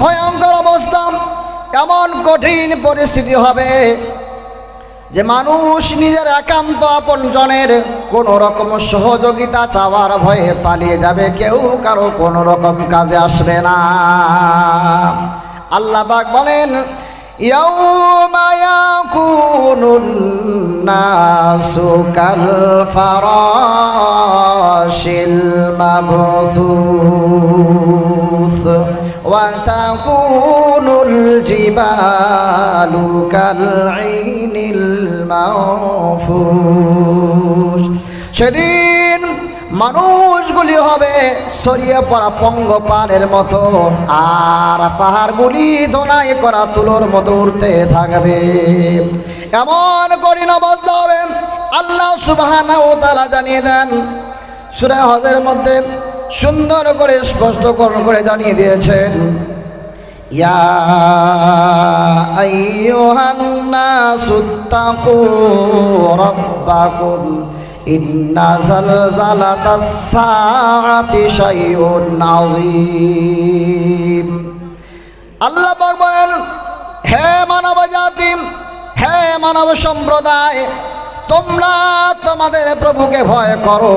ভয়ঙ্কর অবস্থা, এমন কঠিন পরিস্থিতি হবে যে মানুষ নিজের একান্ত আপনজনের কোন রকম সহযোগিতা চাওয়ার ভয়ে পালিয়ে যাবে। কেউ কারও কোনো রকম কাজে আসবে না। আল্লাহ বাক বলেন ফারাশিল وتكون الجبال كالعين المنفوش সেদিন মানুষগুলি হবে ছড়িয়ে পড়া পঙ্গপালের মতো আর পাহাড়গুলি ধোনাই করা তুলোর মতো উঠতে থাকবে এমন কঠিন অবস্থা হবে আল্লাহ সুবাহানা ও তালা জানিয়ে দেন সুরা হজের মধ্যে সুন্দর করে স্পষ্টকরণ করে জানিয়ে দিয়েছেন আল্লাহ বলেন, হে মানব জাতি হে মানব সম্প্রদায়, তোমরা তোমাদের প্রভুকে ভয় করো।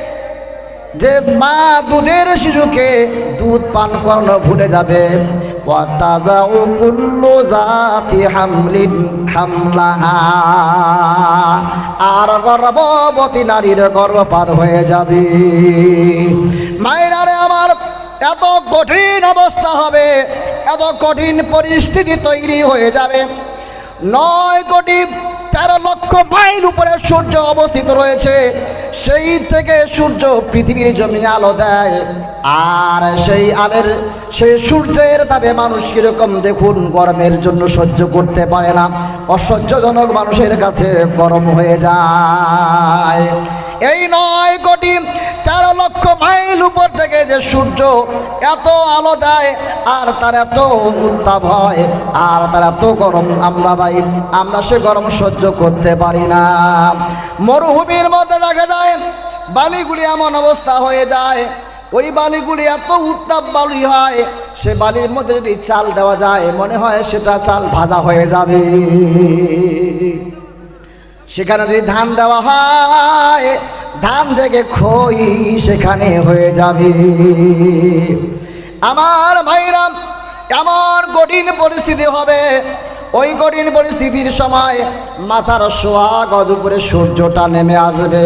যে মা দুধের শিশুকে দুধ পান করানো ভুলে যাবে। আর গর্ভবতী নারীর গর্ভপাত হয়ে যাবে। মায়েরারে আমার এত কঠিন অবস্থা হবে, এত কঠিন পরিস্থিতি তৈরি হয়ে যাবে। নয় কোটি তেরো লক্ষ মাইল উপরে সূর্য অবস্থিত রয়েছে। সেই থেকে সূর্য পৃথিবীর জমিনে আলো দেয়। আর সেই আলের, সেই সূর্যের তাবে মানুষ কীরকম দেখুন, গরমের জন্য সহ্য করতে পারে না। অসহ্যজনক মানুষের কাছে গরম হয়ে যায়। এই নয় কোটি তেরো লক্ষ মাইল উপর থেকে যে সূর্য এত আলো দেয়, আর তার এত উত্তাপ হয়, আর তার এত গরম আমরা ভাই আমরা সে গরম সহ্য করতে পারি না। মরুভূমির মধ্যে দেখা যায়, বালিগুলি এমন অবস্থা হয়ে যায়, ওই বালিগুলি এত উত্তাপ বালি হয়, সে বালির মধ্যে যদি চাল দেওয়া যায়, মনে হয় সেটা চাল ভাজা হয়ে যাবে। সেখানে যদি ধান দেওয়া হয়, ধান থেকে খই সেখানে হয়ে যাবে। আমার ভাইরা, এমন কঠিন পরিস্থিতি হবে। ওই কঠিন পরিস্থিতির সময় মাথার সোয়া গজ উপরে সূর্যটা নেমে আসবে।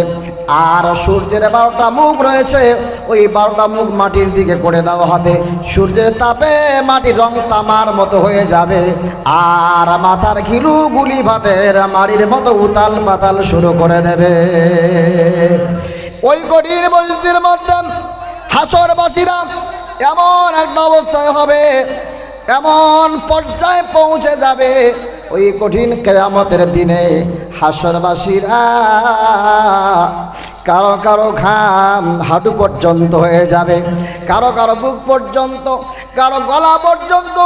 আর সূর্যের বারোটা মুখ রয়েছে, ওই বারোটা মুখ মাটির দিকে করে দেওয়া হবে। সূর্যের তাপে মাটির রং তামার মতো হয়ে যাবে। আর মাথার ঘিলু গুলি ভাতের মাড়ির মতো উতাল পাতাল শুরু করে দেবে। ওই কঠিন পরিস্থিতির মধ্যে হাসরবাসীরা এমন একটা অবস্থায় হবে, এমন পর্যায়ে পৌঁছে যাবে ওই কঠিন কেয়ামতের দিনে হাসরবাসীরা কারও কারও ঘাম হাঁটু পর্যন্ত হয়ে যাবে, কারও কারও বুক পর্যন্ত, কারও গলা পর্যন্ত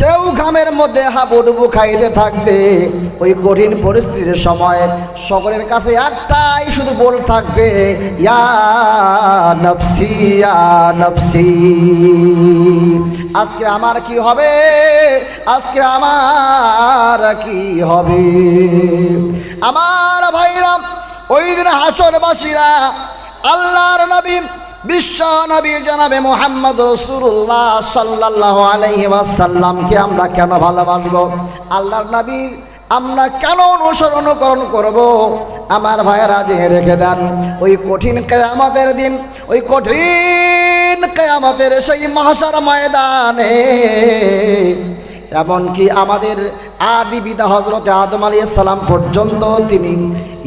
কেউ ঘামের মধ্যে হাবুডুবু খাইতে থাকবে। ওই কঠিন পরিস্থিতির সময় সকলের কাছে একটাই শুধু বল থাকবে, ইয়া নফসি আজকে আমার কি হবে? আজকে আমার কি হবে? আমার ভাইরা, ওই দিন হাসরবাসীরা আল্লাহর নবী বিশ্ব নবী জানাবে মোহাম্মদ রসুল্লাহ সাল্লাহ আলহি ওয়াসাল্লামকে আমরা কেন ভালোবাসবো? আল্লাহর নবীর আমরা কেন অনুসরণ অনুকরণ করব? আমার ভাইয়েরা জেনে রেখে দেন। ওই কঠিন কেয়ামতের দিন, ওই কঠিন কেয়ামতের সেই মহাসার ময়দানে, এমনকি আমাদের আদি বিদা হজরত আদম আলী সালাম পর্যন্ত তিনি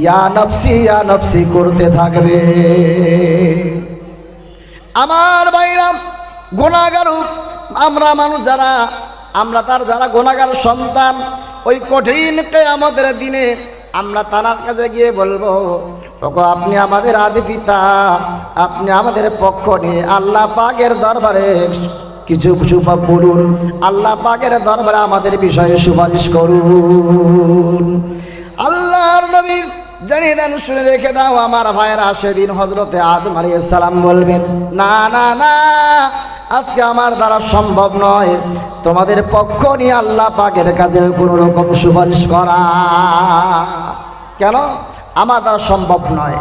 ইয়া নফসি ইয়া নফসি করতে থাকবে। আমার ভাইরা গুণাগারু আমরা মানুষ যারা, আমরা তার যারা গোনাগার সন্তান, ওই কঠিন আমাদের দিনে আমরা তানার কাছে গিয়ে বলব, ওগো, আপনি আমাদের আদি পিতা, আপনি আমাদের পক্ষ নিয়ে আল্লাহ পাকের দরবারে কিছু কিছু বা বলুন আল্লাহ পাকের দরবারে আমাদের বিষয়ে সুপারিশ করুন। আল্লাহর নবীর জানিয়ে দেন, শুনে রেখে দাও, আমার ভাইয়েরা সেদিন হজরতে আদম আলিয়া সালাম বলবেন, না না না, আজকে আমার দ্বারা সম্ভব নয়। তোমাদের পক্ষ নিয়ে আল্লাহ পাকের কাছে কোনো রকম সুপারিশ করা। কেন? আমার দ্বারা সম্ভব নয়।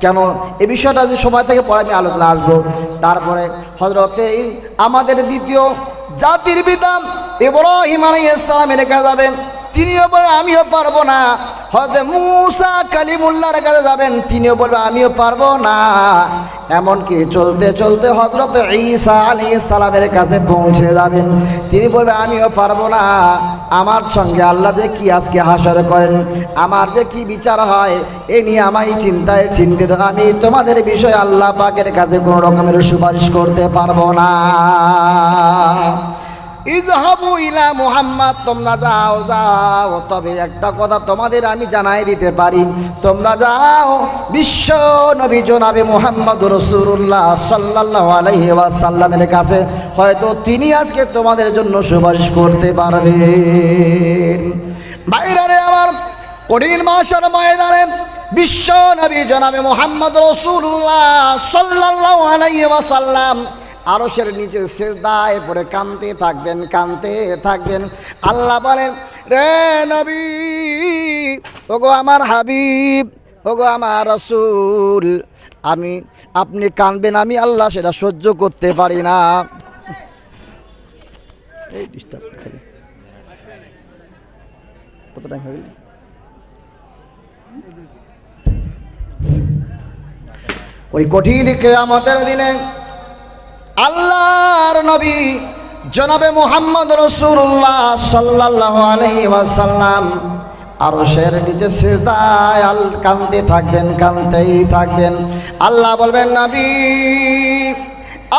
কেন? এ বিষয়টা যদি সময় থেকে পরে আমি আলোচনা আসব। তারপরে হজরতে আমাদের দ্বিতীয় জাতির পিতা ইব্রাহিম আলাইহিস সালামের কাছে যাবেন। তিনিও বলে আমিও পারব না। হয়তো মুসা কালিমুল্লার কাছে যাবেন, তিনিও বলবে, আমিও পারব না। এমনকি চলতে চলতে হজরত ঈসা আলী সালামের কাছে পৌঁছে যাবেন। তিনি বলবে, আমিও পারব না। আমার সঙ্গে আল্লাহ যে কি আজকে হাসর করেন, আমার যে কি বিচার হয়, এ নিয়ে আমায় চিন্তায় চিন্তিত। আমি তোমাদের বিষয়ে আল্লাহ পাকের কাছে কোনো রকমের সুপারিশ করতে পারব না। ইজহাবু ইলা মুহাম্মদ, তোমরা যাও যাও, তবে একটা কথা তোমাদের আমি জানাই দিতে পারি। তোমরা যাও, বিশ্ব নবী জনাবে মুহাম্মদ রসুল্লাহ সাল্লাল্লাহু আলাইহি ওয়াসাল্লামের কাছে, হয়তো তিনি আজকে তোমাদের জন্য সুপারিশ করতে পারবেন। বাইরে আমার কঠিন মাসের ময়দানে বিশ্ব নবী জনাবে মোহাম্মদ রসুল্লাহ সাল্লাল্লাহু আলাইহি ওয়াসাল্লাম আরশের নিচে সেজদায় পড়ে কানতে থাকবেন কানতে থাকবেন। আল্লাহ বলেন, রে নবী, ওগো আমার হাবিব, ওগো আমার রসুল, আমি, আপনি কানবেন আমি আল্লাহ সেটা সহ্য করতে পারি না। এই ডিস্টার্ব কত টাইম হয়ে ওই কঠিন কেয়ামতের দিনে আল্লাহর নবী জনাবে মুহাম্মদ রসুল্লাহ সাল্লাহ আলহিম আরও সের নিচে সিজদায় আল কানতে থাকবেন কানতেই থাকবেন। আল্লাহ বলবেন, নবী,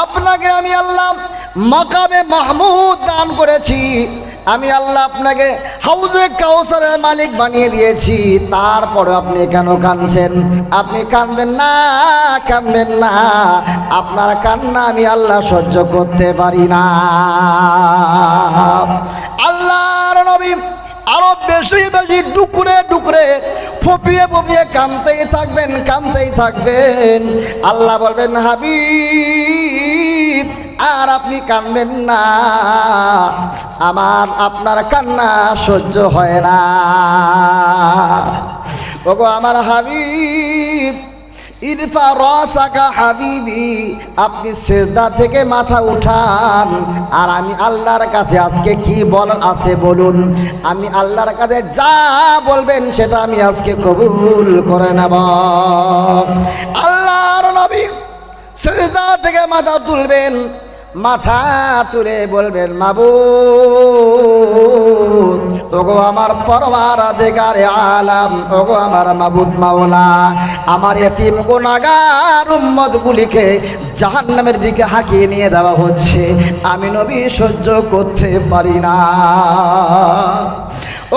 আপনাকে আমি আল্লাহ মাকামে মাহমুদ দান করেছি। আমি আল্লাহ আপনাকে হাউজে কাউসারের মালিক বানিয়ে দিয়েছি। তারপরে আপনি কেন কানছেন আপনি কানবেন না কানবেন না। আপনার কান্না আমি আল্লাহ সহ্য করতে পারি না। আল্লাহর নবী আরও বেশি বেশি ডুকরে ডুকরে ফুপিয়ে ফুপিয়ে কানতেই থাকবেন কানতেই থাকবেন। আল্লাহ বলবেন, হাবিব, আর আপনি কানবেন না। আমার, আপনার কান্না সহ্য হয় না। ওগো আমার হাবিব ইরফা রসাকা হাবিবি, আপনি সেজদা থেকে মাথা উঠান। আর আমি আল্লাহর কাছে আজকে কি বল আছে বলুন? আমি আল্লাহর কাছে যা বলবেন সেটা আমি আজকে কবুল করে নেব। আল্লাহর নবী সেজদা থেকে মাথা তুলবেন, মাথা তুলে বলবেন, মাবুদ ওগো আমার পরমার দেগারে আলাম, ওগো আমার মাবুদ মাওলা। আমার এতিম গোনাগার গুলিকে জাহান্নামের দিকে হাঁকিয়ে নিয়ে দেওয়া হচ্ছে। আমি নবী সহ্য করতে পারি না।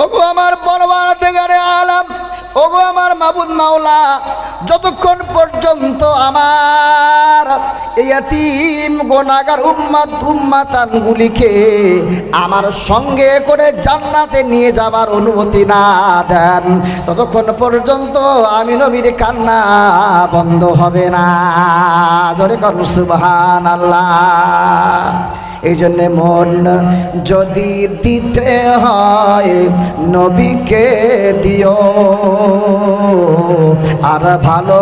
ওগো আমার পরমার দেগারে আলাম, ওগো মাবুদ মাওলা, যতক্ষণ পর্যন্ত আমার এতিম গোনাগার উম্মাত উম্মাতানগুলিকে আমার সঙ্গে করে জান্নাতে নিয়ে যাবার অনুমতি না দেন, ততক্ষণ পর্যন্ত আমি নবীর কান্না বন্ধ হবে না। জোরে করুন সুবহান আল্লাহ এই জন্যে মন যদি দিতে হয় নবীকে দিও। আর ভালো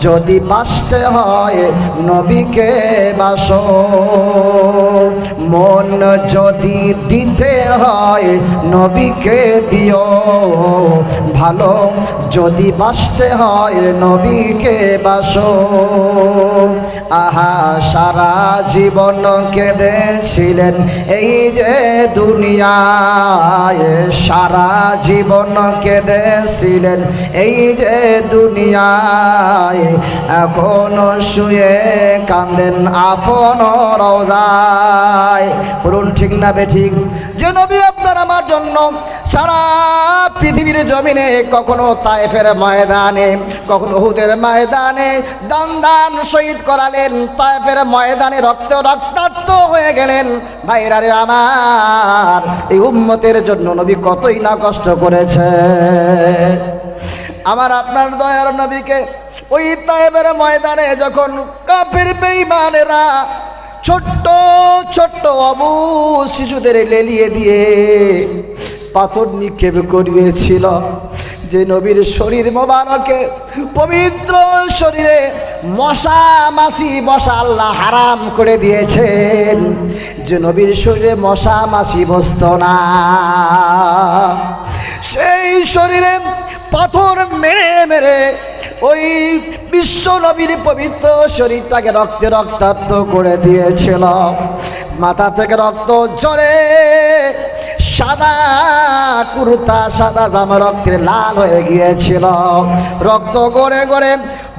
যদি বাসতে হয় নবীকে বাসো। মন যদি দিতে হয় নবীকে দিও। ভালো যদি বাসতে হয় নবীকে বাসো। আহা, সারা জীবন কেঁদেছিলেন এই যে দুনিয়ায়। সারা জীবন কেঁদেছিলেন এই যে দুনিয়ায়। এখন শুয়ে কান্দেন আপন রওজায় বলুন ঠিক না বে ঠিক যে নবী আপনার আমার জন্য সারা পৃথিবীর জমিনে কখনো তায়েফের ময়দানে, কখনো হুদের ময়দানে দান দান শহীদ করালেন, তায়েফের ময়দানে রক্ত রক্তাক্ত হয়ে গেলেন। ভাইরারে আমার, এই উম্মতের জন্য নবী কতই না কষ্ট করেছে। আমার আপনার দয়ার নবীকে ওই তায়েবের ময়দানে যখন কাফের বেঈমানেরা ছোট্ট ছোট্ট অবু শিশুদের লেলিয়ে দিয়ে পাথর নিক্ষেপ করিয়েছিল। যে নবীর শরীর মোবারকে, পবিত্র শরীরে মশা মাছি বসা আল্লাহ হারাম করে দিয়েছেন। যে নবীর শরীরে মশা মাছি বসত না। সেই শরীরে পাথর মেরে মেরে ওই বিশ্ব নবীর পবিত্র শরীরটাকে রক্তে রক্তাক্ত করে দিয়েছিল। মাথা থেকে রক্ত ঝরে, সাদা কুর্তা, সাদা জামা রক্তের লাল হয়ে গিয়েছিল। রক্ত গড়ে গড়ে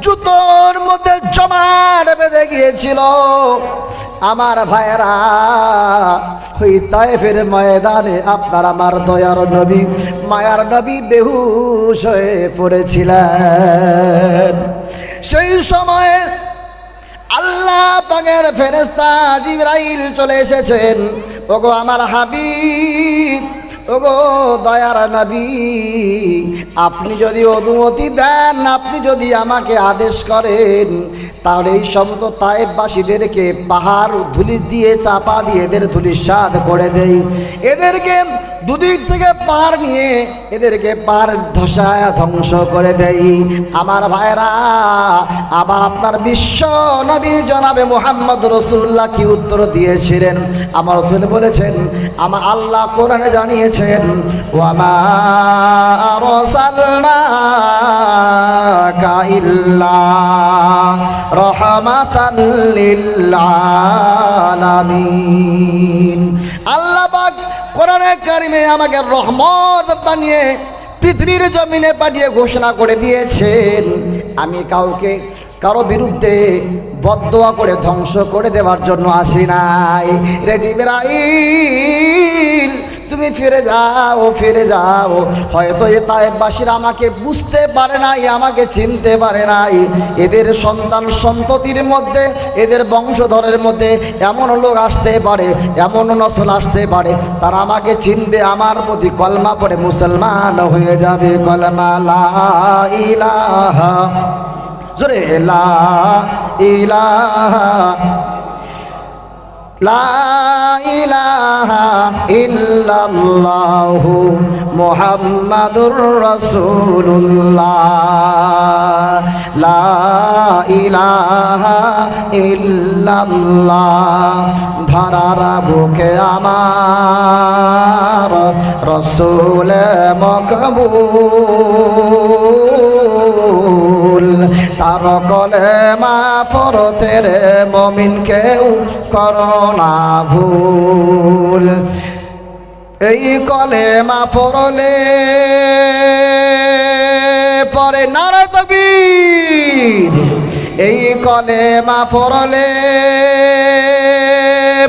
জুতোর মধ্যে জমাট বেঁধে গিয়েছিল। আমার ভাইয়েরা, ওই তাইফের ময়দানে আপনার আমার দয়ার নবী, মায়ার নবী বেহুশ হয়ে পড়েছিলেন। সেই সময়ে আল্লাহ পাগের ফেরেস্তা জিব্রাইল চলে এসেছেন। ওগো আমার হাবিব ওগো দয়ার নবী, আপনি যদি অনুমতি দেন, আপনি যদি আমাকে আদেশ করেন, তাহলে এই সমস্ত তায়েববাসীদেরকে পাহাড় ধুলি দিয়ে চাপা দিয়ে এদের ধুলির স্বাদ করে দেই। এদেরকে দুদিক থেকে পাহাড় নিয়ে এদেরকে পাহাড় ধসায় ধ্বংস করে দেই। আমার ভাইরা আবার আপনার বিশ্ব নবী জনাবে মোহাম্মদ রসুল্লাহ কি উত্তর দিয়েছিলেন? আমার রসুল বলেছেন আমার আল্লাহ কোরআনে জানিয়েছেন রহমাতাল লিল আলামিন। আল্লাহ কোরআনে কারিমে আমাকে রহমত বানিয়ে পৃথিবীর জমিনে পাঠিয়ে ঘোষণা করে দিয়েছেন। আমি কাউকে কারও বিরুদ্ধে বদোয়া করে ধ্বংস করে দেওয়ার জন্য আসি নাই। রেজিবরাইল তুমি ফিরে যাও ফিরে যাও। হয়তো এ তায়েববাসীরা আমাকে বুঝতে পারে নাই, আমাকে চিনতে পারে নাই। এদের সন্তান সন্ততির মধ্যে, এদের বংশধরের মধ্যে এমন লোক আসতে পারে, এমন নসল আসতে পারে। তারা আমাকে চিনবে, আমার প্রতি কলমা পড়ে মুসলমান হয়ে যাবে। কলমা লা ইলাহা জোরে লা ইলাহা লা ইলাহা ধরার বুকে আমার রসুল মকবুল। তার কলে মা পরতে রে মমিন কেউ করোনা ভুল। এই কলে মা পড়লে পরে নারা তবির এই কলে মা পড়লে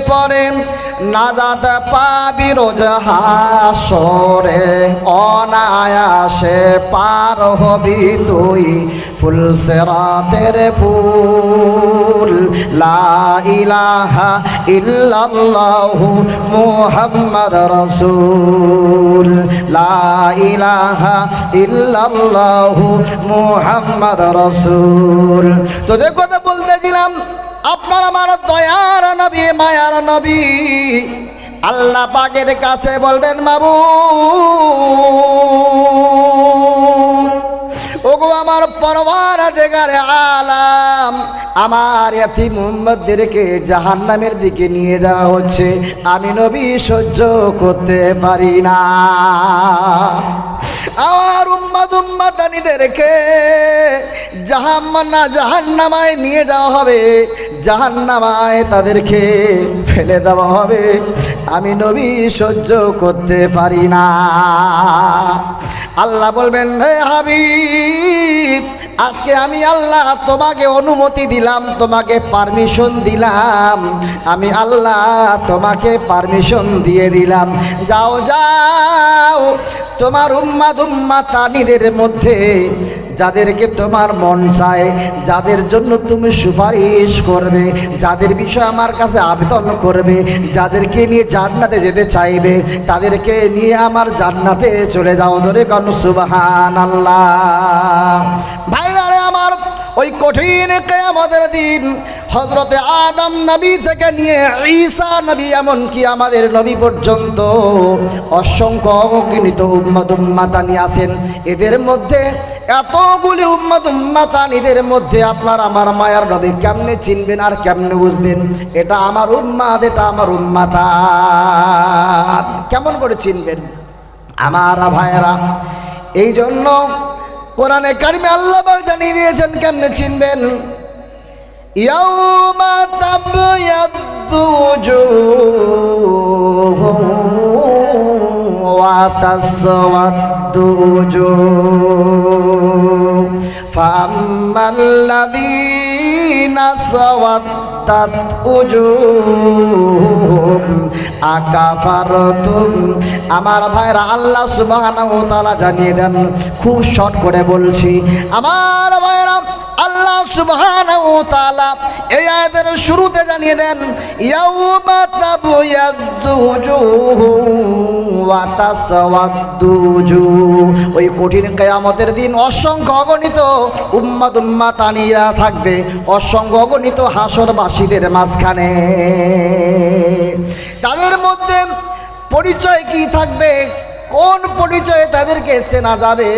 পরে নাজাদ পাবি রোজ হাসরে। অনায়াসে পার হবি তুই ফুল সেরাতের ফুল। লা ইলাহা ইল্লাল্লাহু মুহাম্মদ রাসূল। লা ইলাহা ইল্লাল্লাহু মুহাম্মদ রাসূল। তো যে কথা বলতেছিলাম আপনার আমার দয়ার নবী, মায়ার নবী। আল্লাহ পাকের কাছে বলবেন বাবু পরবার দেগারে আলাম। আমার এফি মোহাম্মদদেরকে জাহান্নামের দিকে নিয়ে যাওয়া হচ্ছে। আমি নবী সহ্য করতে পারি না। আমার উম্মাদ উম্মাদানিদেরকে জাহান্না জাহান্নামায় নিয়ে যাওয়া হবে। জাহান্নামায় তাদেরকে ফেলে দেওয়া হবে। আমি নবী সহ্য করতে পারি না। আল্লাহ বলবেন, হে হাবিব আজকে আমি আল্লাহ তোমাকে অনুমতি দিলাম, তোমাকে পারমিশন দিলাম। আমি আল্লাহ তোমাকে পারমিশন দিয়ে দিলাম। যাও যাও, তোমার উম্মাদ উম্মা তানিদের মধ্যে যাদেরকে তোমার মন চায়, যাদের জন্য তুমি সুপারিশ করবে, যাদের বিষয়ে আমার কাছে আবেদন করবে, যাদেরকে নিয়ে জান্নাতে যেতে চাইবে, তাদেরকে নিয়ে আমার জান্নাতে চলে যাও। ধরে কন সুবাহান আল্লাহ ভাইরা রে আমার, ওই কঠিন আমাদের দিন হজরতে আদম নবী থেকে নিয়ে ঈসা নবী এমনকি আমাদের নবী পর্যন্ত অসংখ্য অগণিত উম্মদ উম্মাতানি আছেন। এদের মধ্যে এতগুলি উম্মদ উম্মাতানিদের মধ্যে আপনার আমার মায়ার নবী কেমনে চিনবেন আর কেমনে বুঝবেন? এটা আমার উম্মাদ এটা আমার উম্মাতান। কেমন করে চিনবেন? আমার ভাইয়েরা এই জন্য কোরআনে কারিমে আল্লাহ জানিয়ে দিয়েছেন, কেমনে চিনবেন? ইয়াউমা তাবয়াদ্দু উজুহুম। ওয়া তাসওয়াদ্দু উজুহ ফাআম্মাল্লাযীনা সাওয়াদ্দাত উজুহুম। আকাফারতুম। আমার ভাইরা আল্লাহ সুবহানাহু তাআলা জানিয়ে দেন, খুব শর্ট করে বলছি, আমার সুবহানাহু তাআলা। এই শুরুতে জানিয়ে দেন, ইয়াউমা উজুহুম ওয়া ওই কঠিন কিয়ামতের দিন অসংখ্য অগণিত উম্মাদ উম্মাতানিরা থাকবে, অসংখ্য অগণিত হাসরবাসীদের মাঝখানে। তাদের মধ্যে পরিচয় কি থাকবে? কোন পরিচয়ে তাদেরকে চেনা যাবে?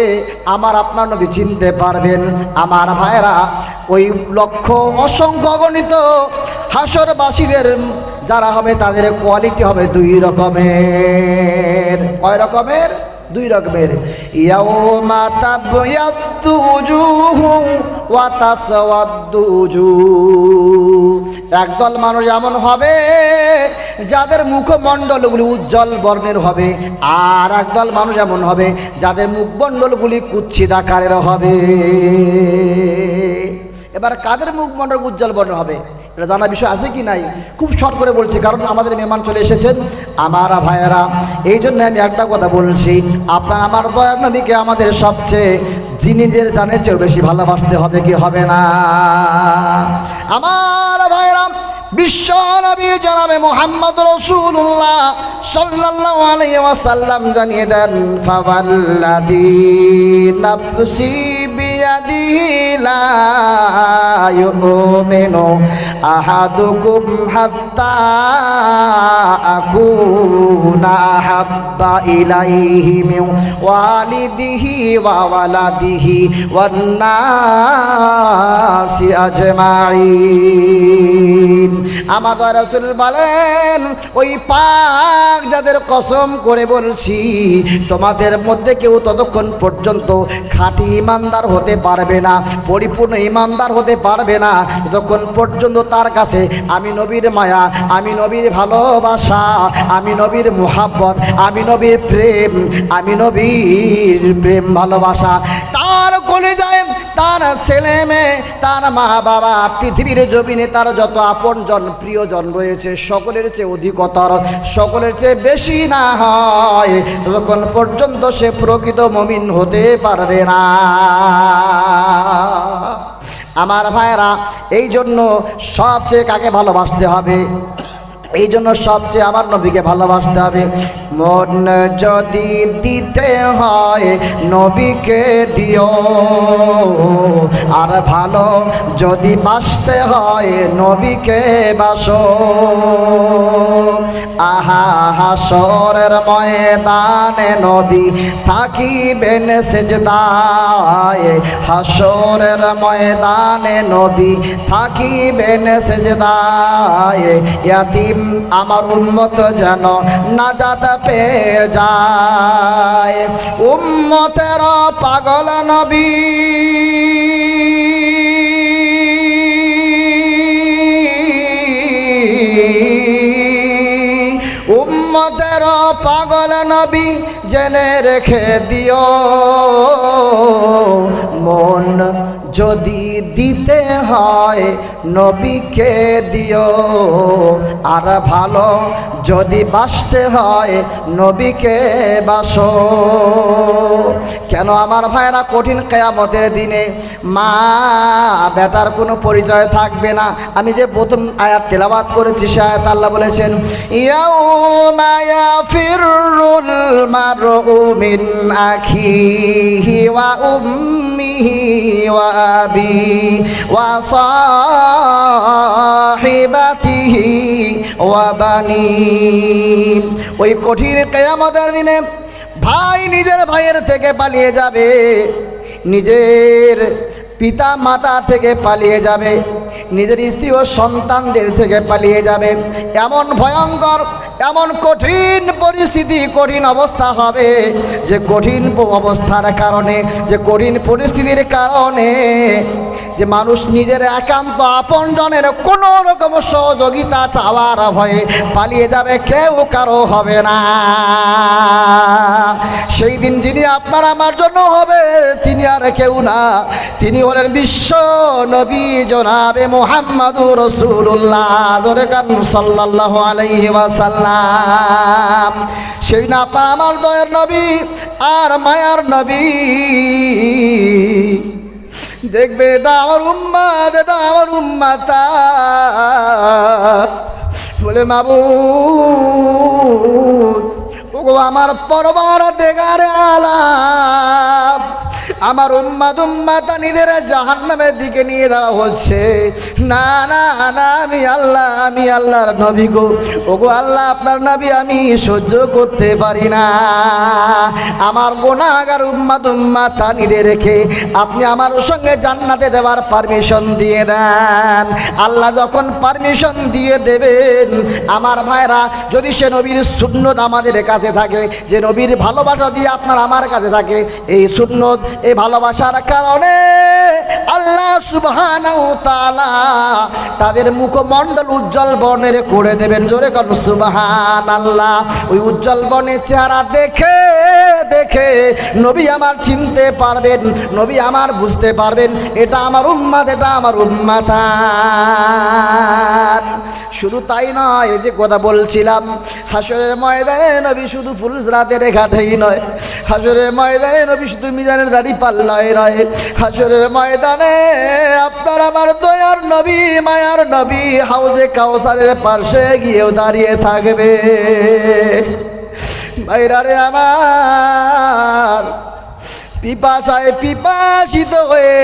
আমার আপনার নবী চিনতে পারবেন। আমার ভাইরা ওই লক্ষ্য অসংখ্য গণিত হাসরবাসীদের যারা হবে, তাদের কোয়ালিটি হবে দুই রকমের। কয় রকমের? দুই রকমের। একদল মানুষ এমন হবে যাদের মুখমণ্ডলগুলি উজ্জ্বল বর্ণের হবে, আর একদল মানুষ এমন হবে, যাদের মুখমণ্ডলগুলি কুচ্ছিত আকারের হবে। এবার কাদের মুখমণ্ডল উজ্জ্বল বর্ণ হবে, এটা জানা বিষয় আছে কি নাই? খুব শর্ট করে বলছি, কারণ আমাদের মেহমান চলে এসেছেন। আমারা ভাইয়েরা এই জন্য আমি একটা কথা বলছি, আপনার আমার দয়ার নবীকে আমাদের সবচেয়ে জিনিদের জানের চেয়েও বেশি ভালোবাসতে হবে কি হবে না? আমার ভাইয়েরা বিশ্ব নবী জনাবে মোহাম্মদ রসুল্লাহ সাল্লাল্লাহু আলাইহি ওয়াসাল্লাম জানিয়ে দেন, ফাওয়াল্লাযী নাফসি বিয়াদিহি লা ইউমিনু আহাদুকুম হাত্তা আকুনা হাব্বা ইলাইহি মিন ওয়ালিদিহি ওয়া ওয়ালাদিহি ওয়ান নাসি আজমাইন আমাদের রসুল বলেন, ওই পাক যাদের কসম করে বলছি, তোমাদের মধ্যে কেউ ততক্ষণ পর্যন্ত খাঁটি ইমানদার হতে পারবে না, পরিপূর্ণ ইমানদার হতে পারবে না। ততক্ষণ পর্যন্ত তার কাছে আমি নবীর মায়া, আমি নবীর ভালোবাসা, আমি নবীর মোহাব্বত, আমি নবীর প্রেম, আমি নবীর প্রেম ভালোবাসা, তার কোলে যায় তার ছেলে মেয়ে, তার মা বাবা, পৃথিবীর জমিনে তার যত আপনজন, প্রিয়জন রয়েছে, সকলের চেয়ে অধিকতর, সকলের চেয়ে বেশি না হয়, ততক্ষণ পর্যন্ত সে প্রকৃত মমিন হতে পারবে না। আমার ভাইয়েরা এই জন্য সবচেয়ে কাকে ভালোবাসতে হবে? এই জন্য সবচেয়ে আমার নবীকে ভালোবাসতে হবে। মন যদি দিতে হয় নবীকে দিও। আর ভালো যদি বাসতে হয় নবীকে বাসো। আহা, হাসরের ময়দানে নবী থাকিবেন সেজদায়। হাসরের ময়দানে নবী থাকিবেন সেজদায়। ইয়াতিম আমার উম্মত যেন নাজাত পেয়ে যায়। উম্মতের পাগল নবী। উম্মতের পাগল নবী জেনে রেখে দিও। মন যদি দিতে হয় নবীকে দিও। আর ভালো যদি বাসতে হয়, নবীকে বাসো। কেন আমার ভাইরা কঠিন কেয়ামতের দিনে? মা, বেটার কোনো পরিচয় থাকবে না। আমি যে প্রথম আয়াত তেলাবাত করেছি, সে আয়াত আল্লাহ বলেছেন আখিহি ওয়া উম্মিহি ওয়া আবি ওয়া সাহিবাতিহি ওয়া বানি। ওই কঠিন কেয়ামতের দিনে ভাই নিজের ভাইয়ের থেকে পালিয়ে যাবে, নিজের পিতা মাতা থেকে পালিয়ে যাবে, নিজের স্ত্রী ও সন্তানদের থেকে পালিয়ে যাবে। এমন ভয়ঙ্কর এমন কঠিন পরিস্থিতি, কঠিন অবস্থা হবে যে কঠিন অবস্থার কারণে, যে কঠিন পরিস্থিতির কারণে যে মানুষ নিজের একান্ত আপনজনের কোনো রকম সহযোগিতা চাওয়ার ভয়ে পালিয়ে যাবে কেউ কারও হবে না। সেই দিন যিনি আপনার আমার জন্য হবে, তিনি আর কেউ না। তিনি হলেন বিশ্ব নবী জনাবে মোহাম্মদুর রসুল্লাহ সাল্লাহ আলাইহি ওয়াসাল্লাম। সেই না আপনার আমার দয়ের নবী আর মায়ার নবী। দেখবে এটা আমার উম্মাদ, এটা আমার উম্মাতা। বলে, মাবুদ, ওগো আমার পরবার দেগারে আলাপ আমার উম্মাদ উম্মাতা নিজের জাহান্নামের দিকে নিয়ে যাওয়া হচ্ছে। না না না, আমি আল্লাহ, আমি আল্লাহর নবী গো। ওগো আল্লাহ, আপনার নবী আমি সহ্য করতে পারি না। আমার গোনাগার উম্মাদ উম্মাতা নিরে রেখে আপনি আমার সঙ্গে জান্নাতে দেওয়ার পারমিশন দিয়ে দেন। আল্লাহ যখন পারমিশন দিয়ে দেবেন, আমার ভাইরা, যদি সে নবীর সুন্নত আমাদের কাছে থাকে, যে নবীর ভালোবাসা দিয়ে আপনার আমার কাছে থাকে, এই সুন্নত এই ভালোবাসার কারণে আল্লাহ সুবহানাহু তাআলা তাদের মুখমণ্ডল উজ্জ্বল বর্ণের করে দেবেন। জোরে কোন সুবহান আল্লাহ ওই উজ্জ্বল বর্ণের চেহারা দেখে দেখে নবী আমার চিনতে পারবেন, নবী আমার বুঝতে পারবেন, এটা আমার উম্মাদ, এটা আমার উম্মাতান শুধু তাই নয় যে কথা বলছিলাম, হাসরের ময়দানে নবী শুধু ফুলসরাতের ঘাটেই নয়, হাসরের ময়দানে নবী শুধু মিজানের দাড়ি পাল্লায় নয়, হাসরের ময়দানে আপনার আমার দয়ার নবী, মায়ার নবী, হাউজে কাউসারের পাশে গিয়েও দাঁড়িয়ে থাকবে। বাইরারে আমার, পিপাসায় পিপাসিত হয়ে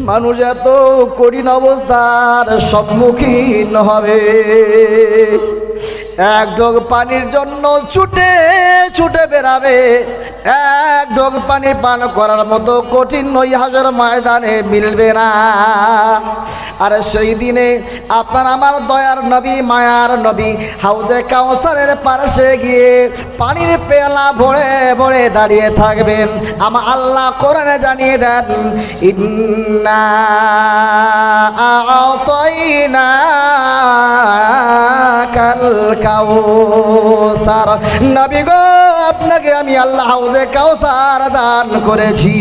মানুষ এত কঠিন অবস্থার সম্মুখীন হবে। এক ঢোক পানির জন্য ছুটে ছুটে বেরাবে এক ঢোক পানি পান করার মতো কঠিন ওই হাজার ময়দানে মিলবে না। আর সেই দিনে আপনার আমার দয়ার নবী, মায়ার নবী, হাউজে কাউসারের পাশে গিয়ে পানির পেলা ভরে ভরে দাঁড়িয়ে থাকবেন। আমার আল্লাহ কোরআনে জানিয়ে দেন, ইন্না কাল কাউসার। নবী গো, আপনাকে আমি আল্লাহ হাউজে কাউসার দান করেছি।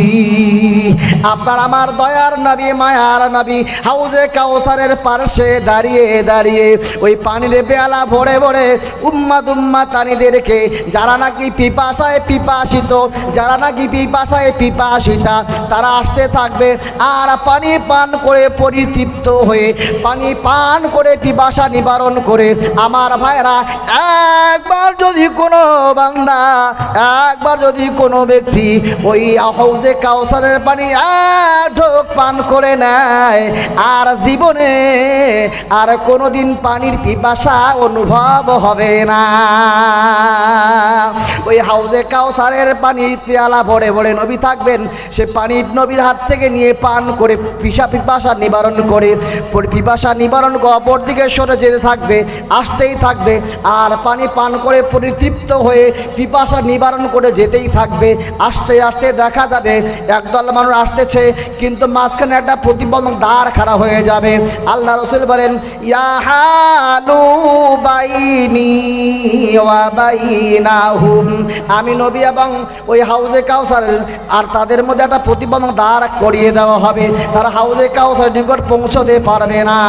আপনার আমার দয়ার নবী, মায়ার নবী হাউজে কাউসারের পার্শ্বে দাঁড়িয়ে দাঁড়িয়ে ওই পানির পেয়ালা ভরে ভরে উম্মা তানিদেরকে, যারা নাকি পিপাসায় পিপাসিত, যারা নাকি পিপাসায় পিপাসিতা, তারা আসতে থাকবে আর পানি পান করে পরিতৃপ্ত হয়ে, পানি পান করে পিপাসা নিবারণ করে আমার ভাইরা, একবার যদি কোনো বান্দা, একবার যদি কোনো ব্যক্তি ওই হাউজে কাউসারের পানি ঢোক পান করে নেয়, আর জীবনে আর কোনোদিন পানির পিপাসা অনুভব হবে না। ওই হাউজে কাউসারের পানির পেয়ালা ভরে ভরে নবী থাকবেন, সে পানি নবীর হাত থেকে নিয়ে পান করে পিসা পিপাসা নিবারণ করে, পিপাসা নিবারণ অপর দিকে সরে যেতে থাকবে। আসতেই থাকবে আর পানি পান করে পরিতৃপ্ত হয়ে পিপাসা নিবারণ করে যেতেই থাকবে। আস্তে আস্তে দেখা যাবে, একদল মানুষ আসতেছে, কিন্তু মাঝখানে একটা প্রতিবন্ধক দ্বার খাড়া হয়ে যাবে। আল্লাহ রসুল বলেন ইয়াহালু বাইনি আমি নবী এবং ওই হাউজে কাউসার আর তাদের মধ্যে একটা প্রতিবন্ধক দ্বার করিয়ে দেওয়া হবে। তারা হাউজে কাউসার নিকট পৌঁছতে পারবে না।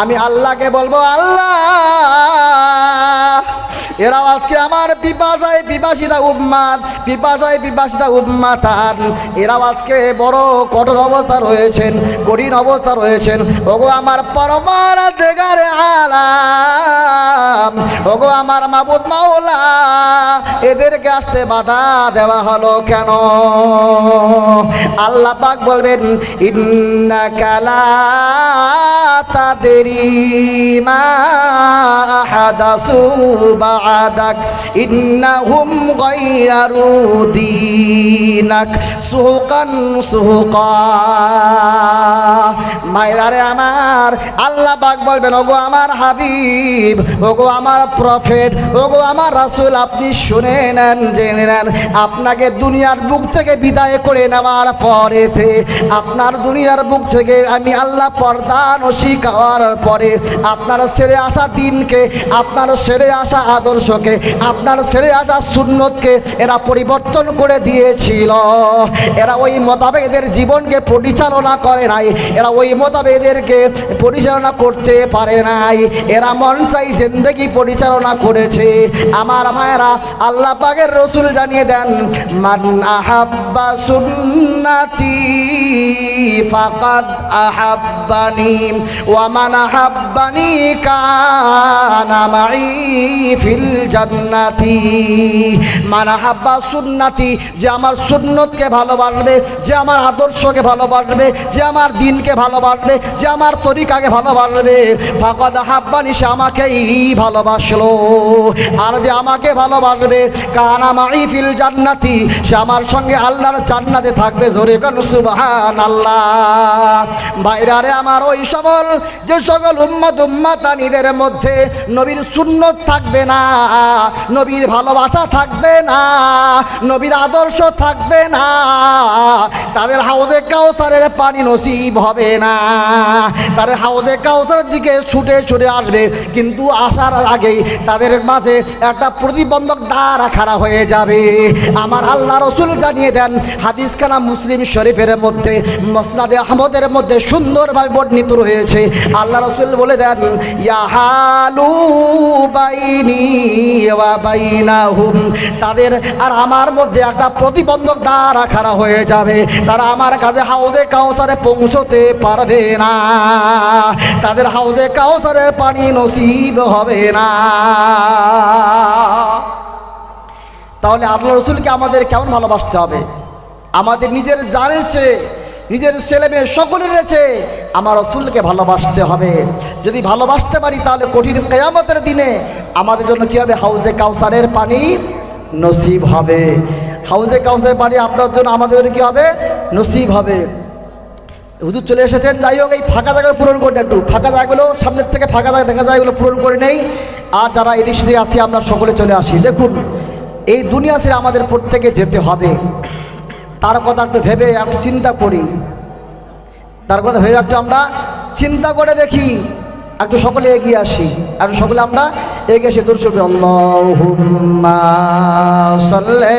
আমি আল্লাহকে বলব, আল্লাহ 啊。এরাও আজকে আমার পিপাসায় পিপাসিতা উম্মাদ, পিপাসায় পিপাসিতা উম্মাতান। এরাও আজকে বড় কঠোর অবস্থা রয়েছেন, কঠিন অবস্থা রয়েছেন। ওগো আমার পরমার দেগারে আলাম। ওগো আমার মাবুদ মাওলা, এদেরকে আসতে বাধা দেওয়া হলো কেন? আল্লাহ পাক বলবেন, ইন্নাকা লা তাদরি মা আহাদাসু বা'দাক ইন্নাহুম গায়্যারু দীনাক, সুহুকান সুহুকা। মায়েরারে আমার, আল্লাহ পাক বলবেন, ওগো আমার হাবিব, ওগো আমার প্রফেট, ওগো আমার রাসূল, আপনি শুনে নেন, জেনে নেন, আপনাকে দুনিয়ার বুক থেকে বিদায় করে নেওয়ার পরেতে, আপনার দুনিয়ার বুক থেকে আমি আল্লাহ পর্দা নসি খাওয়ার পরে, আপনার ছেড়ে আসা দিনকে, আপনার ছেড়ে আসা আদর্শকে, আপনার ছেড়ে আসা সুন্নতকে এরা পরিবর্তন করে দিয়েছিল। এরা ওই মোতাবেক এদের জীবনকে পরিচালনা করে নাই, এরা ওই মোতাবেক এদেরকে পরিচালনা করতে পারে নাই। এরা মন চাই জিন্দগি পরিচালনা করেছে। আমার মায়েরা আল্লাহ পাকের রসুল জানিয়ে দেন, মান আহাব্বা সুন্নাতি ফাকাদ আহাব্বানি ওয়া মান আহাব্বানি কানা মাই ফিল জান্নাতি। মান আহাব্বা সুন্নাতি, যে আমার সুন্নতকে ভালোবাসবে, যে আমার আদর্শকে ভালোবাসবে, যে আমার দিনকে ভালোবাসবে, যে আমার তরিকাকে ভালোবাসবে। ফাকাদ আহাব্বানি, সে আমাকেই ভালোবাসলো। আর যে আমাকে ভালোবাসবে, কানা মাই ফিল জান্নাতি, সে আমার সঙ্গে আল্লাহর জান্নাতে থাকবে। জোরে কান সুবহান আল্লাহ বাইরারে আমার ওই সকল যে সকল উম্মত উম্মাতানিদের মধ্যে নবীর সুন্নত থাকবে না, নবীর ভালোবাসা থাকবে না, নবীর আদর্শ থাকবে না, তাদের হাউজে কাউসারের পানি নসিব হবে না। তাদের হাউজে কাউসারের দিকে ছুটে ছুটে আসবে, কিন্তু আসার আগেই তাদের মাঝে একটা প্রতিবন্ধক দ্বারা খাড়া হয়ে যাবে। আমার আল্লাহ রসুল জানিয়ে দেন হাদিস খানা মুসলিম শরীফের মধ্যে, মসনাদে আহমদের মধ্যে সুন্দরভাবে বর্ণিত রয়েছে। আল্লাহ রসুল বলে দেন ইয়াহালু বাইনি বাইনাহুম। তাদের আর আমার মধ্যে একটা প্রতিবন্ধক দ্বারা খাড়া হয়ে যাবে। তারা আমার কাছে হাউজে কাউসারে পৌঁছতে পারবে না। তাদের হাউজে কাউসারের পানি নসিব হবে না। তাহলে আল্লাহ রসুলকে আমাদের কেমন ভালোবাসতে হবে? আমাদের নিজের জানের চেয়ে নিজের ছেলে মেয়ে সকলের চেয়ে আমার রসুলকে ভালোবাসতে হবে। যদি ভালোবাসতে পারি, তাহলে কঠিন কেয়ামতের দিনে আমাদের জন্য কী হবে? হাউজে কাউসারের পানি নসিব হবে। হাউজে কাউসারের পানি আপনার জন্য আমাদের কী হবে? নসিব হবে। হুজুর চলে এসেছেন। যাই হোক, এই ফাঁকা জায়গা পূরণ করে একটু। ফাঁকা জায়গাগুলো সামনের থেকে ফাঁকা জায়গা দেখা যায়, এগুলো পূরণ করে নেই। আর যারা এদিক সেদিক আসি আমরা সকলে চলে আসি। দেখুন, এই দুনিয়া আমাদের প্রত্যেকে যেতে হবে। তার কথা একটু ভেবে একটু চিন্তা করি। তার কথা ভেবে একটু আমরা চিন্তা করে দেখি, একটু সকলে এগিয়ে আসি। একটু সকলে আমরা এগিয়ে আসি। দর্শক আল্লাহ সাল্লে।